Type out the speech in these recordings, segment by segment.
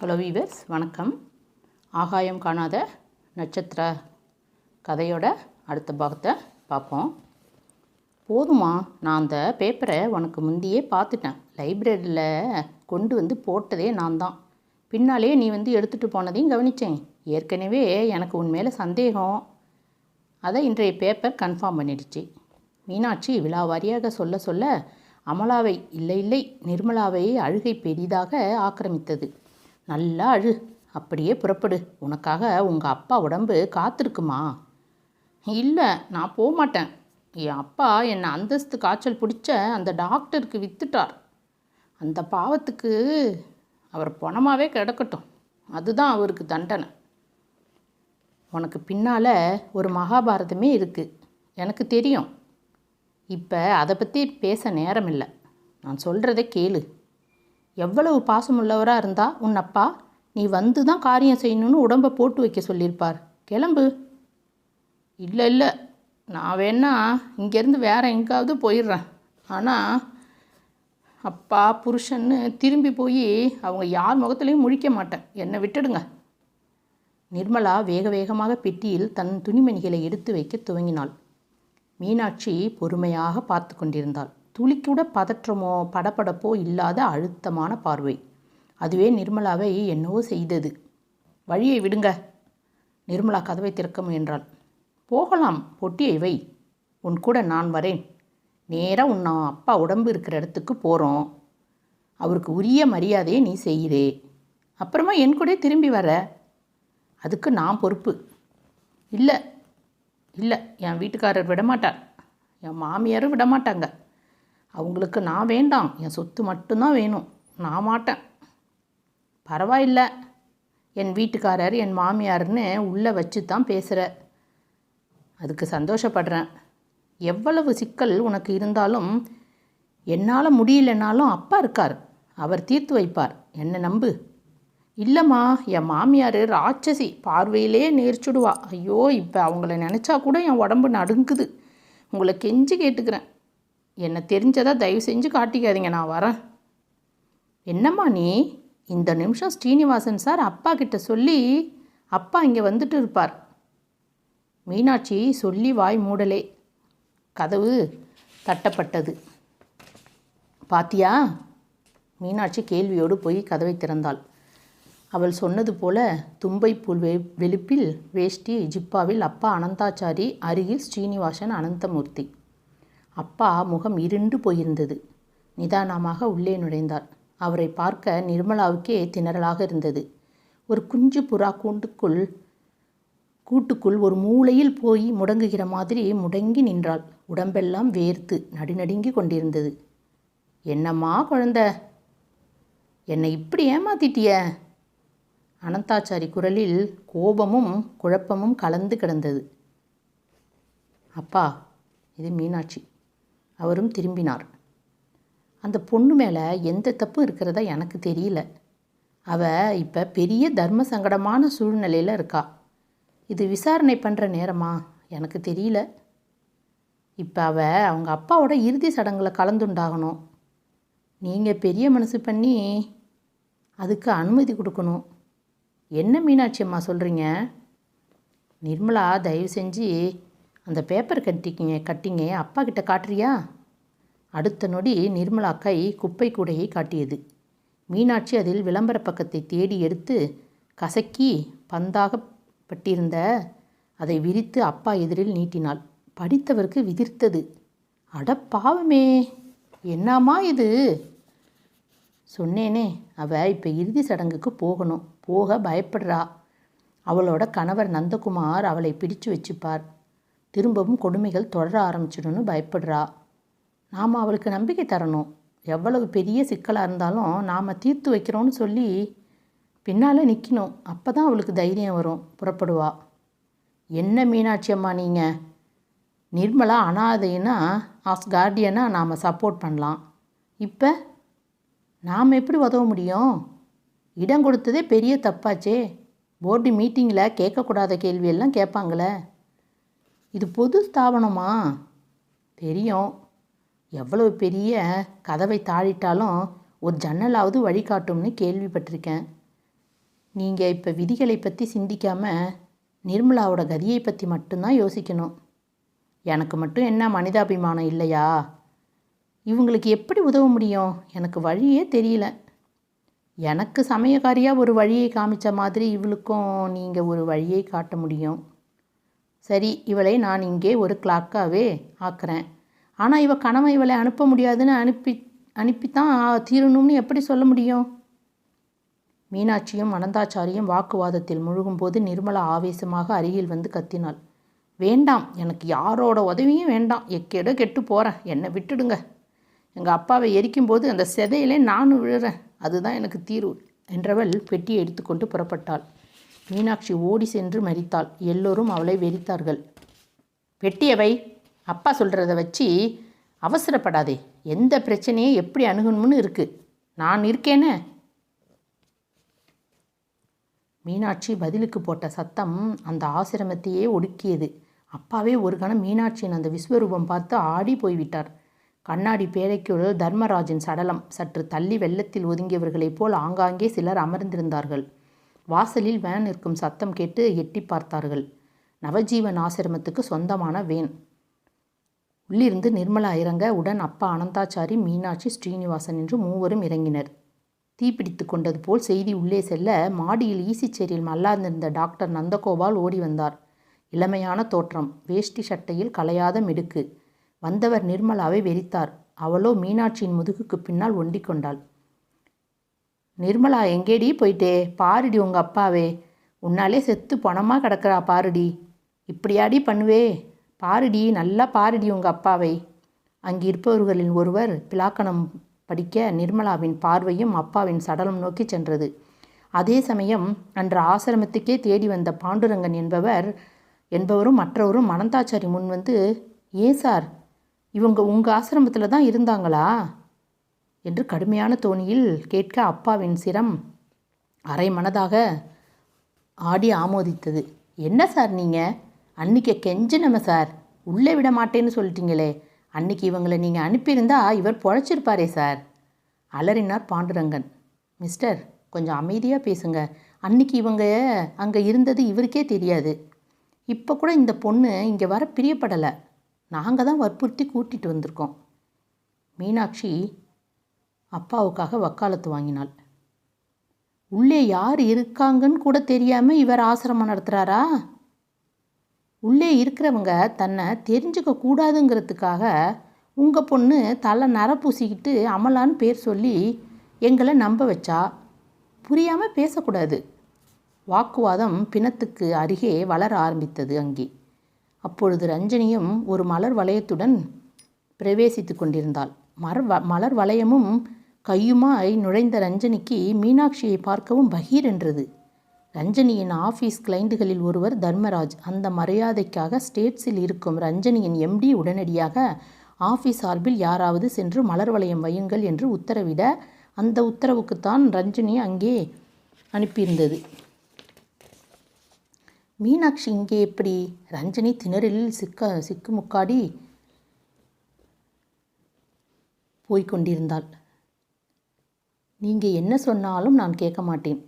Hello viewers வணக்கம். ஆகாயம் காணாத நட்சத்திர கதையோட அடுத்த பாகத்தை பார்ப்போம். போதுமா? நான் அந்த பேப்பரை உனக்கு முந்தையே பார்த்துட்டேன். லைப்ரரியில் கொண்டு வந்து போட்டதே நான் தான். பின்னாலே நீ வந்து எடுத்துகிட்டு போனதையும் கவனித்தேன் ஏற்கனவே எனக்கு உன் மேலே சந்தேகம். அதை இன்றைய பேப்பர் கன்ஃபார்ம் பண்ணிடுச்சு. மீனாட்சி விழாவாரியாக சொல்ல சொல்ல அமலாவை இல்லை இல்லை நிர்மலாவை அழுகை பெரிதாக ஆக்கிரமித்தது. நல்லா அழு. அப்படியே புறப்படு. உனக்காக உங்கள் அப்பா உடம்பு காத்திருக்குமா? இல்லை நான் போக மாட்டேன் என் அப்பா என்னை அந்தஸ்து காய்ச்சல் பிடிச்ச அந்த டாக்டருக்கு வித்துட்டார். அந்த பாவத்துக்கு அவர் பணமாகவே கிடக்கட்டும். அதுதான் அவருக்கு தண்டனை. உனக்கு பின்னால் ஒரு மகாபாரதமே இருக்குது எனக்கு தெரியும். இப்போ அதை பற்றி பேச நேரம் இல்லை நான் சொல்கிறத கேளு. எவ்வளவு பாசமுள்ளவராக இருந்தா உன் அப்பா நீ வந்து தான் காரியம் செய்யணும்னு உடம்பை போட்டு வைக்க சொல்லியிருப்பார். கிளம்பு. இல்லை இல்லை. நான் வேணா இங்கேருந்து வேற எங்காவது போயிடுறேன். ஆனால் அப்பா புருஷன்னு திரும்பி போய் அவங்க யார் முகத்துலேயும் முழிக்க மாட்டேன். என்னை விட்டுடுங்க. நிர்மலா வேக வேகமாக பெட்டியில் தன் துணிமணிகளை எடுத்து வைக்க துவங்கினாள். மீனாட்சி பொறுமையாக பார்த்து கொண்டிருந்தாள். துளிக்கூட பதற்றமோ படபடப்போ இல்லாத அழுத்தமான பார்வை. அதுவே நிர்மலாவை என்னவோ செய்தது. வழியை விடுங்க. நிர்மலா கதவை திறக்க முயன்றாள். போகலாம் பொட்டியை வை. உன் கூட நான் வரேன். நேராக உன் அப்பா உடம்பு இருக்கிற இடத்துக்கு போகிறோம் அவருக்கு உரிய மரியாதையை நீ செய்கிறே அப்புறமா என் கூட திரும்பி வர. அதுக்கு நான் பொறுப்பு. இல்லை இல்லை என் வீட்டுக்காரர் விடமாட்டார். என் மாமியாரும் விடமாட்டாங்க. அவங்களுக்கு நான் வேண்டாம். என் சொத்து மட்டும்தான் வேணும். நான் மாட்டேன். பரவாயில்ல. என் வீட்டுக்காரர் என் மாமியார்னு உள்ளே வச்சு தான் பேசுகிற அதுக்கு சந்தோஷப்படுறேன். எவ்வளவு சிக்கல் உனக்கு இருந்தாலும் என்னால் முடியலனாலும் அப்பா இருக்கார். அவர் தீர்த்து வைப்பார். என்ன நம்பு. இல்லைம்மா என் மாமியார் ராட்சசி. பார்வையிலே நேர்ச்சுடுவா. ஐயோ இப்போ அவங்கள நினச்சா கூட என் உடம்பு நடுங்குது. உங்களை கெஞ்சி கேட்டுக்கிறேன். என்னை தெரிஞ்சதை தயவு செஞ்சு காட்டிக்காதீங்க நான் வரேன். என்னம்மா நீ? இந்த நிமிஷம் ஸ்ரீனிவாசன் சார் அப்பா கிட்ட சொல்லி அப்பா இங்கே வந்துட்டு இருப்பார். மீனாட்சி சொல்லி வாய் மூடலே. கதவு தட்டப்பட்டது. பாத்தியா? மீனாட்சி கேள்வியோடு போய் கதவை திறந்தாள். அவள் சொன்னது போல தும்பைப்புல் வெ வெளுப்பில் வேஷ்டி ஜிப்பாவில் அப்பா அனந்தாச்சாரி அருகில் ஸ்ரீனிவாசன் அனந்தமூர்த்தி. அப்பா முகம் இருண்டு போயிருந்தது. நிதானமாக உள்ளே நுழைந்தார். அவரை பார்க்க நிர்மலாவுக்கே திணறலாக இருந்தது. ஒரு குஞ்சு புறா கூண்டுக்குள் கூட்டுக்குள் ஒரு மூலையில் போய் முடங்குகிற மாதிரி முடங்கி நின்றாள். உடம்பெல்லாம் வேர்த்து நடுநடுங்கி கொண்டிருந்தது. என்னம்மா குழந்த? என்னை இப்படி ஏமாத்திட்டிய? அனந்தாச்சாரி குரலில் கோபமும் குழப்பமும் கலந்து கிடந்தது. அப்பா இது மீனாட்சி. அவரும் திரும்பினார். அந்த பொண்ணு மேலே எந்த தப்பும் இருக்கிறதா எனக்கு தெரியல. அவ இப்போ பெரிய தர்ம சங்கடமான சூழ்நிலையில் இருக்கா. இது விசாரணை பண்ணுற நேரமா? எனக்கு தெரியல. இப்போ அவ அவங்க அப்பாவோட இறுதி சடங்கில் கலந்துண்டாகணும். நீங்கள் பெரிய மனசு பண்ணி அதுக்கு அனுமதி கொடுக்கணும். என்ன மீனாட்சி அம்மா சொல்கிறீங்க நிர்மலா தயவு செஞ்சு அந்த பேப்பர் கட்டிக்கிங்க கட்டிங்க அப்பா கிட்ட காட்டுறியா? அடுத்த நொடி நிர்மலா கை குப்பை கூடையை காட்டியது. மீனாட்சி அதில் விளம்பர பக்கத்தை தேடி எடுத்து கசக்கி பந்தாக பட்டிருந்த அதை விரித்து அப்பா எதிரில் நீட்டினாள். படித்தவருக்கு விதிர்த்தது. அட பாவமே என்னம்மா இது? சொன்னேனே அவள் இப்போ இறுதி சடங்குக்கு போகணும். போக பயப்படுறா. அவளோட கணவர் நந்தகுமார் அவளை பிடிச்சு வச்சுப்பார். திரும்பவும் கொடுமைகள் தொடர ஆரம்பிச்சிடும்னு பயப்படுறா. நாம் அவளுக்கு நம்பிக்கை தரணும். எவ்வளவு பெரிய சிக்கலாக இருந்தாலும் நாம் தீர்த்து வைக்கிறோன்னு சொல்லி பின்னால் நிற்கணும் அப்போ தான் அவளுக்கு தைரியம் வரும். புறப்படுவா. என்ன மீனாட்சி அம்மா நீங்கள் நிர்மலா அனாதைன்னா ஆஸ் கார்டியனாக நாம் சப்போர்ட் பண்ணலாம். இப்போ நாம் எப்படி உதவ முடியும்? இடம் கொடுத்ததே பெரிய தப்பாச்சே. போர்டு மீட்டிங்கில் கேட்கக்கூடாத கேள்வியெல்லாம் கேட்பாங்களே. இது பொது ஸ்தாபனமா? தெரியும். எவ்வளவு பெரிய கதவை தாழிட்டாலும் ஒரு ஜன்னலாவது வழிகாட்டும்னு கேள்விப்பட்டிருக்கேன். நீங்கள் இப்போ விதிகளை பற்றி சிந்திக்காமல் நிர்மலாவோட கதியை பற்றி மட்டும்தான் யோசிக்கணும். எனக்கு மட்டும் என்ன மனிதாபிமானம் இல்லையா? இவங்களுக்கு எப்படி உதவ முடியும்? எனக்கு வழியே தெரியல. எனக்கு சமயக்காரியாக ஒரு வழியை காமிச்ச மாதிரி இவளுக்கும் நீங்கள் ஒரு வழியை காட்ட முடியும். சரி இவளை நான் இங்கே ஒரு கிளாக்காகவே ஆக்குறேன். ஆனால் இவள் கணவன் இவளை அனுப்ப முடியாதுன்னு அனுப்பி அனுப்பித்தான் தீரணும்னு எப்படி சொல்ல முடியும்? மீனாட்சியும் அனந்தாச்சாரியும் வாக்குவாதத்தில் முழுகும்போது நிர்மலா ஆவேசமாக அருகில் வந்து கத்தினாள். வேண்டாம் எனக்கு யாரோட உதவியும் வேண்டாம். எக்கேடோ கெட்டு போகிறேன் என்னை விட்டுடுங்க. எங்கள் அப்பாவை எரிக்கும்போது அந்த செதையிலே நானும் விழுறேன். அதுதான் எனக்கு தீர்வு என்றவள் பெட்டியை எடுத்துக்கொண்டு புறப்பட்டாள். மீனாட்சி ஓடி சென்று மறித்தாள். எல்லோரும் அவளை வெறித்தார்கள். வெட்டியவை அப்பா சொல்கிறத வச்சு அவசரப்படாதே. எந்த பிரச்சனையை எப்படி அணுகணும்னு இருக்குது நான் இருக்கேனே. மீனாட்சி பதிலுக்கு போட்ட சத்தம் அந்த ஆசிரமத்தையே ஒடுக்கியது. அப்பாவே ஒரு கணம் மீனாட்சியின் அந்த விஸ்வரூபம் பார்த்து ஆடி போய்விட்டார். கண்ணாடி பேரைக்குள் தர்மராஜின் சடலம். சற்று தள்ளி வெள்ளத்தில் ஒதுங்கியவர்களைப் போல் ஆங்காங்கே சிலர் அமர்ந்திருந்தார்கள். வாசலில் வேன் நிற்கும் சத்தம் கேட்டு எட்டி பார்த்தார்கள். நவஜீவன் ஆசிரமத்துக்கு சொந்தமான வேன். உள்ளிருந்து நிர்மலா இறங்க உடன் அப்பா அனந்தாச்சாரி மீனாட்சி ஸ்ரீனிவாசன் என்று மூவரும் இறங்கினர். தீப்பிடித்து கொண்டது போல் செய்தி உள்ளே செல்ல மாடியில் ஈசிச்சேரியில் மல்லாந்திருந்த டாக்டர் நந்தகோபால் ஓடி வந்தார். இளமையான தோற்றம். வேஷ்டி சட்டையில் கலையாத மிடுக்கு. வந்தவர் நிர்மலாவை வெறித்தார். அவளோ மீனாட்சியின் முதுகுக்கு பின்னால் ஒண்டிக் கொண்டாள். நிர்மலா எங்கேடி போயிட்டே? பாருடி உங்கள் அப்பாவே. உன்னாலே செத்து பணமாக கிடக்கிறா பாருடி. இப்படியாடி பண்ணுவே? பாருடி நல்லா பாருடி உங்கள் அப்பாவை. அங்கே இருப்பவர்களில் ஒருவர் பிலாக்கணம் படிக்க நிர்மலாவின் பார்வையும் அப்பாவின் சடலம் நோக்கி சென்றது. அதே சமயம் அன்று ஆசிரமத்துக்கே தேடி வந்த பாண்டுரங்கன் என்பவர் என்பவரும் மற்றவரும் மனந்தாச்சாரி முன் வந்து ஏன் சார்? இவங்க உங்கள் ஆசிரமத்தில் தான் இருந்தாங்களா? என்று கடுமையான தோணியில் கேட்க அப்பாவின் சிரம் அரை மனதாக ஆடி ஆமோதித்தது. என்ன சார் நீங்கள் அன்னைக்கு கெஞ்சினம சார்? உள்ளே விட மாட்டேன்னு சொல்லிட்டீங்களே. அன்னைக்கு இவங்களை நீங்கள் அனுப்பியிருந்தா இவர் பொழைச்சிருப்பாரே சார். அலறினார் பாண்டுரங்கன். மிஸ்டர் கொஞ்சம் அமைதியாக பேசுங்க. அன்னைக்கு இவங்க அங்கே இருந்தது இவருக்கே தெரியாது. இப்போ கூட இந்த பொண்ணு இங்கே வர பிரியப்படலை. நாங்கள் தான் வற்புறுத்தி கூட்டிகிட்டு வந்திருக்கோம். மீனாட்சி அப்பாவுக்காக வக்காலத்து வாங்கினாள். உள்ளே யார் இருக்காங்கன்னு கூட தெரியாமல் இவர் ஆசிரமம் நடத்துகிறாரா உள்ளே இருக்கிறவங்க தன்னை தெரிஞ்சுக்க கூடாதுங்கிறதுக்காக உங்கள் பொண்ணு தலை நர பூசிக்கிட்டு அமலான்னு பேர் சொல்லி எங்களை நம்ப வச்சா புரியாமல் பேசக்கூடாது. வாக்குவாதம் பிணத்துக்கு அருகே வளர ஆரம்பித்தது அங்கே. அப்பொழுது ரஞ்சனியும் ஒரு மலர் வளையத்துடன் பிரவேசித்து கொண்டிருந்தாள். மர வ மலர் வளையமும் கையுமாய் நுழைந்த ரஞ்சனிக்கு மீனாட்சியை பார்க்கவும் பகீர் என்றது. ரஞ்சனியின் ஆஃபீஸ் கிளைண்டுகளில் ஒருவர் தர்மராஜ். அந்த மரியாதைக்காக ஸ்டேட்ஸில் இருக்கும் ரஞ்சனியின் எம்டி உடனடியாக ஆஃபீஸ் சார்பில் யாராவது சென்று மலர் வளையம் வையுங்கள் என்று உத்தரவிட அந்த உத்தரவுக்குத்தான் ரஞ்சனி அங்கே அனுப்பியிருந்தது. மீனாட்சி இங்கே எப்படி? ரஞ்சனி திணறில் சிக்க சிக்குமுக்காடி போய்கொண்டிருந்தாள் நீங்கள் என்ன சொன்னாலும் நான் கேட்க மாட்டேன்.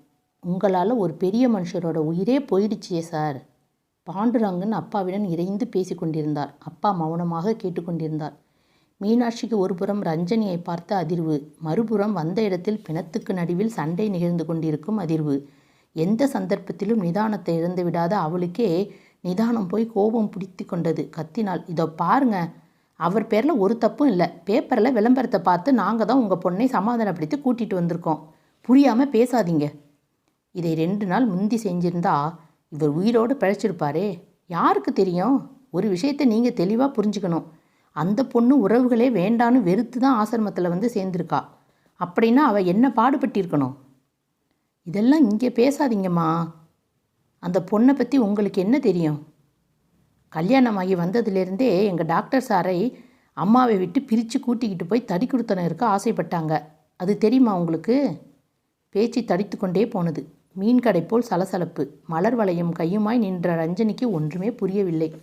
உங்களால் ஒரு பெரிய மனுஷரோட உயிரே போயிடுச்சே சார். பாண்டுரங்கன் அப்பாவிடம் இறைந்து பேசி கொண்டிருந்தார். அப்பா மௌனமாக கேட்டுக்கொண்டிருந்தார் மீனாட்சிக்கு ஒருபுறம் ரஞ்சனியை பார்த்த அதிர்வு. மறுபுறம் வந்த இடத்தில் பிணத்துக்கு நடுவில் சண்டை நிகழ்ந்து கொண்டிருக்கும் அதிர்வு. எந்த சந்தர்ப்பத்திலும் நிதானத்தை இழந்து விடாத அவளுக்கே நிதானம் போய் கோபம் பிடித்து கொண்டது. கத்தினால் இதோ பாருங்க அவர் பேரில் ஒரு தப்பும் இல்லை. பேப்பரில் விளம்பரத்தை பார்த்து நாங்கள் தான் உங்கள் பொண்ணை சமாதானப்படுத்தி கூட்டிகிட்டு வந்திருக்கோம். புரியாமல் பேசாதீங்க. இதை ரெண்டு நாள் முந்தி செஞ்சிருந்தா இவர் உயிரோடு பிழைச்சிருப்பாரே. யாருக்கு தெரியும்? ஒரு விஷயத்தை நீங்கள் தெளிவாக புரிஞ்சுக்கணும். அந்த பொண்ணு உறவுகளே வேண்டான்னு வெறுத்து தான் ஆசிரமத்தில் வந்து சேர்ந்துருக்கா. அப்படின்னா அவள் என்ன பாடுபட்டிருக்கணும்? இதெல்லாம் இங்கே பேசாதீங்கம்மா. அந்த பொண்ணை பற்றி உங்களுக்கு என்ன தெரியும்? கல்யாணமாகி வந்ததுலேருந்தே எங்கள் டாக்டர் சாரை அம்மாவை விட்டு பிரித்து கூட்டிக்கிட்டு போய் தடி கொடுத்தனருக்கு இருக்க ஆசைப்பட்டாங்க. அது தெரியுமா உங்களுக்கு? பேச்சு தடித்து கொண்டே போனது. மீன் கடை போல் சலசலப்பு. மலர் வளையும் கையுமாய் நின்ற ரஞ்சனிக்கு ஒன்றுமே புரியவில்லை.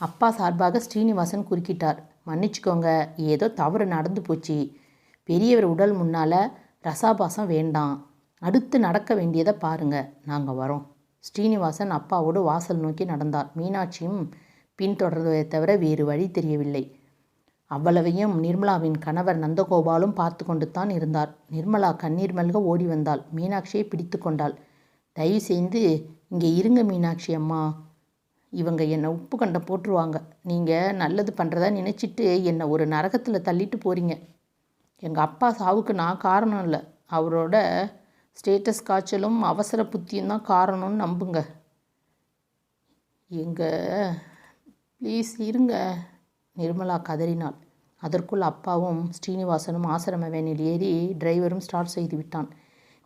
அப்பா சார்பாக ஸ்ரீனிவாசன் குறுக்கிட்டார். மன்னிச்சுக்கோங்க ஏதோ தவறு நடந்து போச்சு. பெரியவர் உடல் முன்னால் ரசாபாசம் வேண்டாம். அடுத்து நடக்க வேண்டியதை பாருங்க. நாங்கள் வரோம். ஸ்ரீனிவாசன் அப்பாவோடு வாசல் நோக்கி நடந்தார். மீனாட்சியும் பின்தொடர்வதை தவிர வேறு வழி தெரியவில்லை. அவ்வளவையும் நிர்மலாவின் கணவர் நந்தகோபாலும் பார்த்து கொண்டு தான் இருந்தார். நிர்மலா கண்ணீர் மல்க ஓடி வந்தாள். மீனாட்சியை பிடித்து கொண்டாள். தயவு செய்து இங்கே இருங்க மீனாட்சி அம்மா. இவங்க என்னை உப்பு கண்டம் போட்டுருவாங்க. நீங்கள் நல்லது பண்ணுறதா நினச்சிட்டு என்னை ஒரு நரகத்தில் தள்ளிட்டு போகிறீங்க எங்கள் அப்பா சாவுக்கு நான் காரணம் இல்லை. அவரோட ஸ்டேட்டஸ் காய்ச்சலும் அவசர புத்தியும் தான் காரணம்னு நம்புங்க. எங்கள் ப்ளீஸ் இருங்க. நிர்மலா கதறினாள். அதற்குள் அப்பாவும் ஸ்ரீனிவாசனும் ஆசிரம வேனில் ஏறி டிரைவரும் ஸ்டார்ட் செய்து விட்டான்.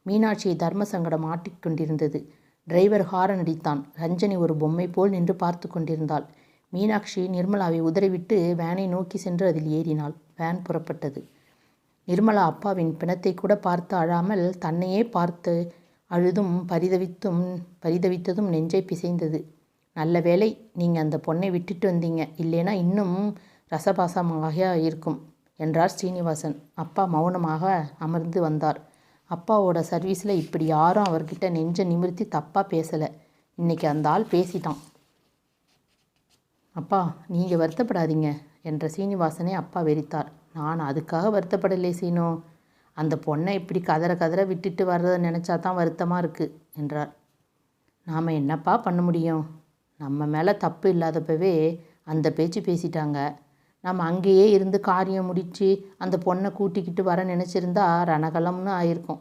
மீனாட்சியை தர்ம சங்கடம் ஆட்டிக்கொண்டிருந்தது டிரைவர் ஹாரன் அடித்தான். ரஞ்சனி ஒரு பொம்மை போல் நின்று பார்த்து கொண்டிருந்தாள். மீனாட்சி நிர்மலாவை உதறிவிட்டு வேனை நோக்கி சென்று அதில் ஏறினாள். வேன் புறப்பட்டது. நிர்மலா அப்பாவின் பிணத்தை கூட பார்த்து அழாமல் தன்னையே பார்த்து அழுதும் பரிதவித்தும் பரிதவித்ததும் நெஞ்சை பிசைந்தது. நல்ல வேளை நீங்கள் அந்த பொண்ணை விட்டுட்டு வந்தீங்க. இல்லைனா இன்னும் ரசபாசமாக இருக்கும் என்றார் ஸ்ரீனிவாசன். அப்பா மௌனமாக அமர்ந்து வந்தார். அப்பாவோட சர்வீஸில் இப்படி யாரும் அவர்கிட்ட நெஞ்ச நிமிர்த்தி தப்பாக பேசலை. இன்னைக்கு அந்த ஆள் பேசிட்டான். அப்பா நீங்கள் வருத்தப்படாதீங்க என்ற சீனிவாசனை அப்பா வெறித்தார். நான் அதுக்காக வருத்தப்படலை சீனோ. அந்த பொண்ணை இப்படி கதற கதற விட்டுட்டு வர்றதை நினச்சா தான் வருத்தமாக இருக்குது என்றார். நாம் என்னப்பா பண்ண முடியும்? நம்ம மேலே தப்பு இல்லாதப்பவே அந்த பேச்சு பேசிட்டாங்க. நம்ம அங்கேயே இருந்து காரியம் முடித்து அந்த பொண்ணை கூட்டிக்கிட்டு வர நினச்சிருந்தா ரணகலம்னு ஆயிருக்கும்.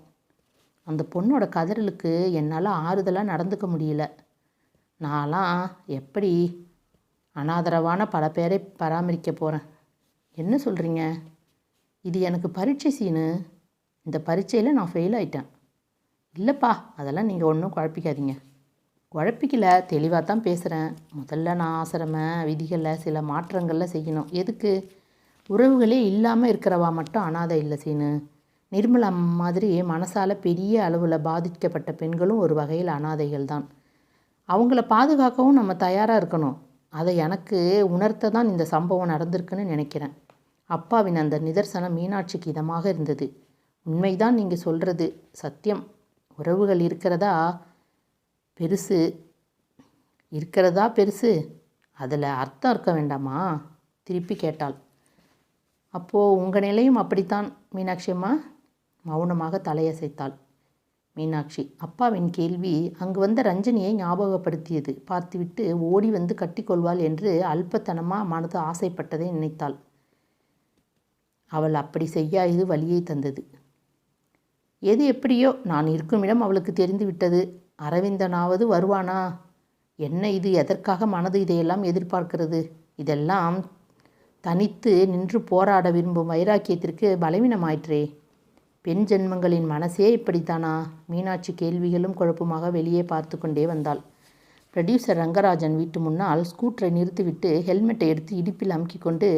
அந்த பொண்ணோட கதறலுக்கு என்னால் ஆறுதலாக நடந்துக்க முடியல. நான்லாம் எப்படி அனாதரவான பல பேரை பராமரிக்க போகிறேன் என்ன சொல்கிறீங்க இது எனக்கு பரீட்சை சீனு. இந்த பரீட்சையில் நான் ஃபெயில் ஆயிட்டேன். இல்லைப்பா அதெல்லாம் நீங்கள் ஒன்றும் குழப்பிக்காதீங்க. குழப்பிக்கல தெளிவாக தான் பேசுகிறேன் முதல்ல நான் ஆசிரம விதிகளில் சில மாற்றங்களில் செய்யணும். எதுக்கு? உறவுகளே இல்லாமல் இருக்கிறவா மட்டும் அனாதை இல்லை சீனு. நிர்மலா மாதிரி மனசால் பெரிய அளவில் பாதிக்கப்பட்ட பெண்களும் ஒரு வகையில் அனாதைகள் தான். அவங்கள பாதுகாக்கவும் நம்ம தயாராக இருக்கணும். அதை எனக்கு உணர்த்த தான் இந்த சம்பவம் நடந்திருக்குன்னு நினைக்கிறேன். அப்பாவின் அந்த நிதர்சனம் மீனாட்சிக்கு இதமாக இருந்தது. உண்மைதான் நீங்கள் சொல்கிறது சத்தியம். உறவுகள் இருக்கிறதா? பெருசு. இருக்கிறதா பெருசு? அதில் அர்த்தம் இருக்க வேண்டாமா? திருப்பி கேட்டாள். அப்போது உங்கள் நிலையும் அப்படித்தான் மீனாட்சி அம்மா? மௌனமாக தலையசைத்தாள். மீனாட்சி அப்பாவின் கேள்வி அங்கு வந்த ரஞ்சனியை ஞாபகப்படுத்தியது. பார்த்துவிட்டு ஓடி வந்து கட்டிக்கொள்வாள் என்று அல்பத்தனமாக மனது ஆசைப்பட்டதை நினைத்தாள். அவள் அப்படி செய்யாதது வழியை தந்தது. எது எப்படியோ நான் இருக்கும் இடம் அவளுக்கு தெரிந்து விட்டது அரவிந்தனாவது வருவானா? என்ன இது? எதற்காக மனது இதையெல்லாம் எதிர்பார்க்கிறது? இதெல்லாம் தனித்து நின்று போராட விரும்பும் வைராக்கியத்திற்கு பலவீனமாயிற்றே. பெண் ஜென்மங்களின் மனசே இப்படித்தானா? மீனாட்சி கேள்விகளும் குழப்பமாக வெளியே பார்த்து கொண்டே வந்தாள். ப்ரொடியூசர் ரங்கராஜன் வீட்டு முன்னால் ஸ்கூட்டரை நிறுத்திவிட்டு ஹெல்மெட்டை எடுத்து இடுப்பில் அமுக்கி கொண்டு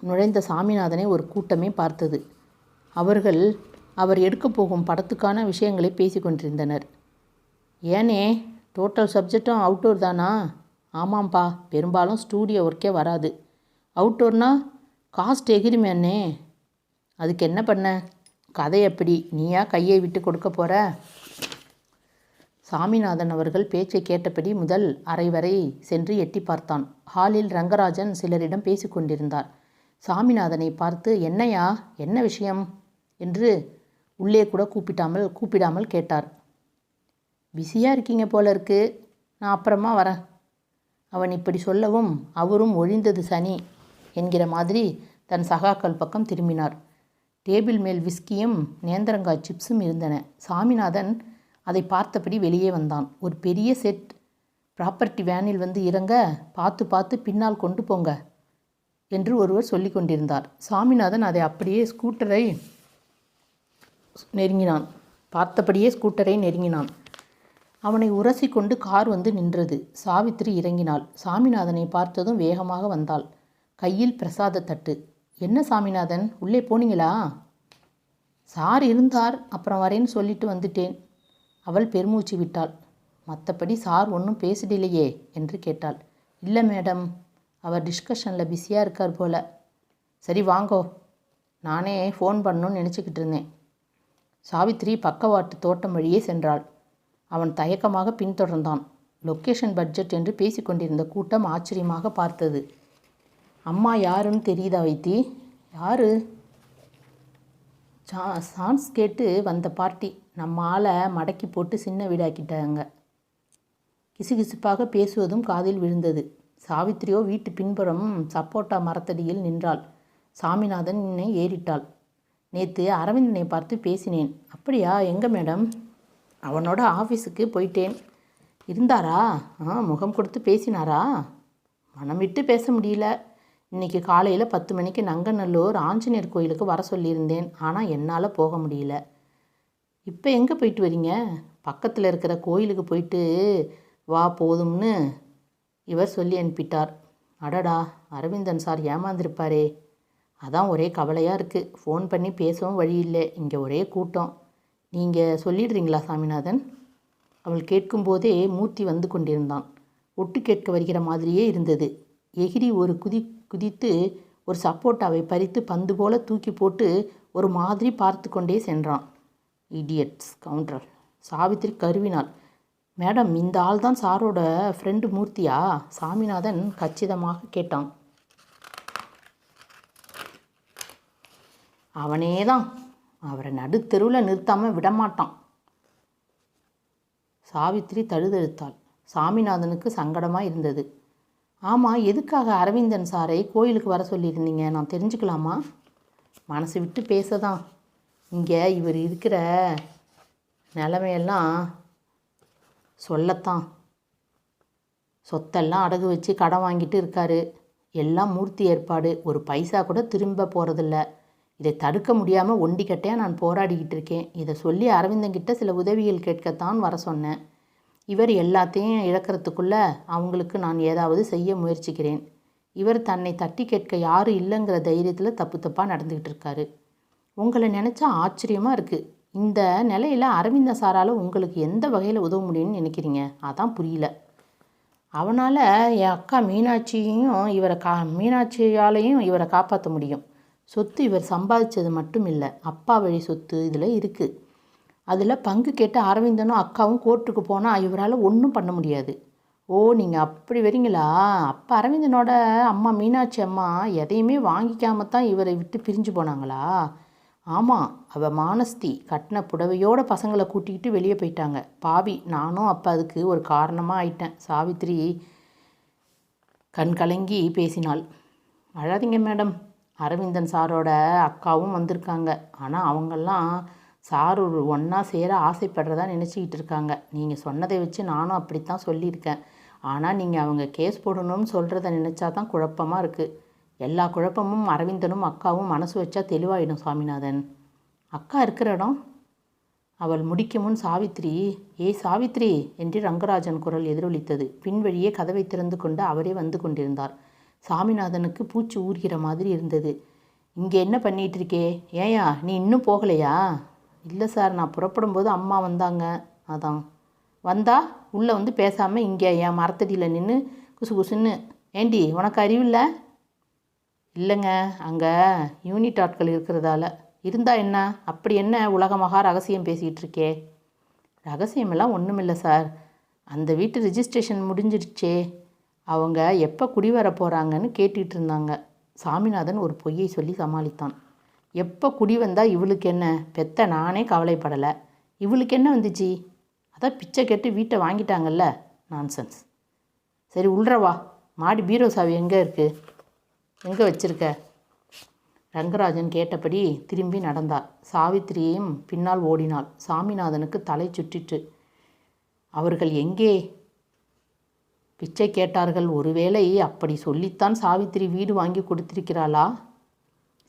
நுழைந்த சாமிநாதனை ஒரு கூட்டமே பார்த்தது. அவர்கள் அவர் எடுக்கப் போகும் படத்துக்கான விஷயங்களை பேசி கொண்டிருந்தனர். ஏனே டோட்டல் சப்ஜெக்டும் அவுட்டோர் தானா? ஆமாம்ப்பா பெரும்பாலும் ஸ்டூடியோ ஒர்க்கே வராது. அவுட்டோர்னா காஸ்ட் எகிரிமேனே அதுக்கு என்ன பண்ண? கதை எப்படி? நீயா கையை விட்டு கொடுக்க போற? சாமிநாதன் அவர்கள் பேச்சை கேட்டபடி முதல் அறை வரை சென்று எட்டி பார்த்தான். ஹாலில் ரங்கராஜன் சிலரிடம் பேசிக்கொண்டிருந்தார் சாமிநாதனை பார்த்து என்னையா? என்ன விஷயம்? என்று உள்ளே கூட கூப்பிட்டாமல் கூப்பிடாமல் கேட்டார். பிஸியாக இருக்கீங்க போல இருக்கு. நான் அப்புறமா வரேன். அவன் இப்படி சொல்லவும் அவரும் ஒழிந்தது சனி என்கிற மாதிரி தன் சகாக்கள் பக்கம் திரும்பினார். டேபிள் மேல் விஸ்கியும் நேந்திரங்காய் சிப்ஸும் இருந்தன. சாமிநாதன் அதை பார்த்தபடி வெளியே வந்தான். ஒரு பெரிய செட் ப்ராப்பர்ட்டி வேனில் வந்து இறங்க பார்த்து பார்த்து பின்னால் கொண்டு போங்க என்று ஒருவர் சொல்லி கொண்டிருந்தார். சாமிநாதன் அதை அப்படியே ஸ்கூட்டரை நெருங்கினான். பார்த்தபடியே ஸ்கூட்டரை நெருங்கினான். அவனை உரசி கொண்டு கார் வந்து நின்றது. சாவித்திரி இறங்கினாள். சாமிநாதனை பார்த்ததும் வேகமாக வந்தாள். கையில் பிரசாத தட்டு. என்ன சாமிநாதன்? உள்ளே போனீங்களா? சார் இருந்தார். அப்புறம் வரேன்னு சொல்லிட்டு வந்துட்டேன். அவள் பெருமூச்சு விட்டாள். மற்றபடி சார் ஒன்றும் பேசிடலையே என்று கேட்டாள். இல்லை மேடம். அவர் டிஸ்கஷனில் பிஸியாக இருக்கார் போல. சரி வாங்கோ. நானே ஃபோன் பண்ணணும்னு நினச்சிக்கிட்டு இருந்தேன். சாவித்திரி பக்கவாட்டு தோட்டம் வழியே சென்றாள். அவன் தயக்கமாக பின்தொடர்ந்தான். லொக்கேஷன் பட்ஜெட் என்று பேசிக்கொண்டிருந்த கூட்டம் ஆச்சரியமாக பார்த்தது. அம்மா யாருன்னு தெரியுதா வைத்தி? யாரு? சா சான்ஸ் கேட்டு வந்த பார்ட்டி. நம்ம ஆளை மடக்கி போட்டு சின்ன வீடாக்கிட்டாங்க. கிசுகிசுப்பாக பேசுவதும் காதில் விழுந்தது. சாவித்திரியோ வீட்டு பின்புறம் சப்போட்டா மரத்தடியில் நின்றாள். சாமிநாதன் என்னை ஏறிட்டாள். நேற்று அரவிந்தனை பார்த்து பேசினேன். அப்படியா? எங்கே மேடம்? அவனோட ஆஃபீஸுக்கு போயிட்டேன். இருந்தாரா? ஆ முகம் கொடுத்து பேசினாரா? மனம் விட்டு பேச முடியல. இன்னைக்கு காலையில் பத்து மணிக்கு நங்கநல்லூர் ஆஞ்சநேயர் கோயிலுக்கு வர சொல்லியிருந்தேன். ஆனால் என்னால் போக முடியல. இப்போ எங்கே போயிட்டு வரீங்க? பக்கத்தில் இருக்கிற கோயிலுக்கு போயிட்டு வா போதும்னு. இவர் சொல்லி அனுப்பிட்டார். அடடா! அரவிந்தன் சார் ஏமாந்திருப்பாரே. அதான் ஒரே கவலையாக இருக்குது ஃபோன் பண்ணி பேசவும் வழி இல்லை. இங்கே ஒரே கூட்டம். நீங்கள் சொல்லிடுறீங்களா சாமிநாதன்? அவள் கேட்கும்போதே மூர்த்தி வந்து கொண்டிருந்தான். ஒட்டு கேட்க வருகிற மாதிரியே இருந்தது. எகிரி ஒரு குதி குதித்து ஒரு சப்போட்டாவை பறித்து பந்து போல தூக்கி போட்டு ஒரு மாதிரி பார்த்து கொண்டே சென்றான். இடியட்ஸ் கவுண்டர் சாவித்திரி கருவினாள் மேடம் இந்த ஆள் தான் சாரோட ஃப்ரெண்டு மூர்த்தியா? சாமிநாதன் கச்சிதமாக கேட்டான். அவனே தான் அவரை நடுத்தெருவில் நிறுத்தாமல் விடமாட்டான். சாவித்திரி தழுதழுத்தாள். சாமிநாதனுக்கு சங்கடமாக இருந்தது. ஆமாம் எதுக்காக அரவிந்தன் சாரை கோயிலுக்கு வர சொல்லியிருந்தீங்க? நான் தெரிஞ்சுக்கலாமா? மனசு விட்டு பேச தான் இங்கே இவர் இருக்கிற நிலைமையெல்லாம் சொல்லத்தான். சொத்தெல்லாம் அடகு வச்சு கடன் வாங்கிட்டு இருக்காரு. எல்லாம் மூர்த்தி ஏற்பாடு. ஒரு பைசா கூட திரும்ப போகிறதில்ல இதை தடுக்க முடியாமல் ஒண்டிக்கட்டையாக நான் போராடிக்கிட்டு இருக்கேன். இதை சொல்லி அரவிந்தங்கிட்ட சில உதவிகள் கேட்கத்தான் வர சொன்னேன். இவர் எல்லாத்தையும் இழக்கிறதுக்குள்ள அவங்களுக்கு நான் ஏதாவது செய்ய முயற்சிக்கிறேன். இவர் தன்னை தட்டி கேட்க யாரும் இல்லைங்கிற தைரியத்தில் தப்பு தப்பாக நடந்துக்கிட்டு இருக்காரு. உங்களை நினச்சா ஆச்சரியமாக இருக்குது இந்த நிலையில் அரவிந்த சாரால் உங்களுக்கு எந்த வகையில் உதவ முடியும்னு நினைக்கிறீங்க? அதான் புரியல. அவனால் என் அக்கா மீனாட்சியையும் இவரை கா மீனாட்சியாலையும் இவரை காப்பாற்ற முடியும். சொத்து இவர் சம்பாதிச்சது மட்டும் இல்லை அப்பா வழி சொத்து இதில் இருக்குது அதில் பங்கு கேட்டு அரவிந்தனும் அக்காவும் கோர்ட்டுக்கு போனால் இவரால் ஒன்றும் பண்ண முடியாது. ஓ நீங்கள் அப்படி வரீங்களா அப்போ அரவிந்தனோட அம்மா மீனாட்சி அம்மா எதையுமே வாங்கிக்காம தான் இவரை விட்டு பிரிஞ்சு போனாங்களா? ஆமாம் அவள் மானஸ்தி கட்டின புடவையோட பசங்களை கூட்டிக்கிட்டு வெளியே போயிட்டாங்க. பாவி நானும் அப்போ அதுக்கு ஒரு காரணமாக ஆயிட்டேன். சாவித்ரி கண் கலங்கி பேசினாள். அழாதீங்க மேடம். அரவிந்தன் சாரோட அக்காவும் வந்திருக்காங்க. ஆனால் அவங்கெல்லாம் சார் ஒரு ஒன்றா சேர ஆசைப்படுறதா நினச்சிக்கிட்டு இருக்காங்க. நீங்கள் சொன்னதை வச்சு நானும் அப்படித்தான் சொல்லியிருக்கேன். ஆனால் நீங்கள் அவங்க கேஸ் போடணும்னு சொல்கிறத நினச்சா தான் குழப்பமாக இருக்குது எல்லா குழப்பமும் அரவிந்தனும் அக்காவும் மனசு வச்சா தெளிவாயிடும் சுவாமிநாதன் அக்கா இருக்கிற இடம்? அவள் முடிக்கும் முன் சாவித்ரி ஏ சாவித்ரி என்று ரங்கராஜன் குரல் எதிரொலித்தது. பின்வழியே கதவை திறந்து கொண்டு அவரே வந்து கொண்டிருந்தார். சாமிநாதனுக்கு பூச்சி ஊறுகிற மாதிரி இருந்தது. இங்கே என்ன பண்ணிகிட்டு இருக்கே ஏயா நீ இன்னும் போகலையா? இல்லை சார் நான் புறப்படும் போது அம்மா வந்தாங்க. அதான். வந்தா உள்ளே வந்து பேசாமல் இங்கே என் மரத்தடியில் நின்று குசு குசுன்னு ஏண்டி உனக்கு அறிவில்லை? இல்லைங்க அங்கே யூனிட் ஆட்கள் இருக்கிறதால. இருந்தா என்ன? அப்படி என்ன உலகமாக ரகசியம் பேசிகிட்டு இருக்கே ரகசியமெல்லாம் ஒன்றுமில்லை சார். அந்த வீட்டு ரிஜிஸ்ட்ரேஷன் முடிஞ்சிடுச்சே. அவங்க எப்போ குடி வர போகிறாங்கன்னு கேட்டுட்டு இருந்தாங்க. சாமிநாதன் ஒரு பொய்யை சொல்லி சமாளித்தான். எப்போ குடி வந்தால் இவளுக்கு என்ன? பெத்த நானே கவலைப்படலை. இவளுக்கு என்ன வந்துச்சு? அதான் பிச்சை கேட்டு வீட்டை வாங்கிட்டாங்கல்ல? நான்சென்ஸ். சரி உள்றவா மாடி பீரோ சாவி எங்கே இருக்குது எங்கே வச்சிருக்க? ரங்கராஜன் கேட்டபடி திரும்பி நடந்தார் சாவித்திரியையும் பின்னால் ஓடினாள். சாமிநாதனுக்கு தலை சுற்றிட்டு அவர்கள் எங்கே? பிச்சை கேட்டார்கள் ஒருவேளை அப்படி சொல்லித்தான் சாவித்திரி வீடு வாங்கி கொடுத்திருக்கிறாளா?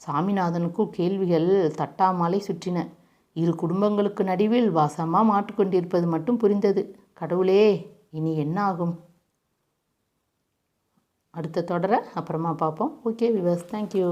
சாமிநாதனுக்கும் கேள்விகள் தட்டாமலை சுற்றின. இரு குடும்பங்களுக்கு நடுவில் வாசமாக மாட்டிக்கொண்டிருப்பது மட்டும் புரிந்தது. கடவுளே இனி என்ன ஆகும் அடுத்த தொடரை அப்புறமா பார்ப்போம். Okay viewers thank you.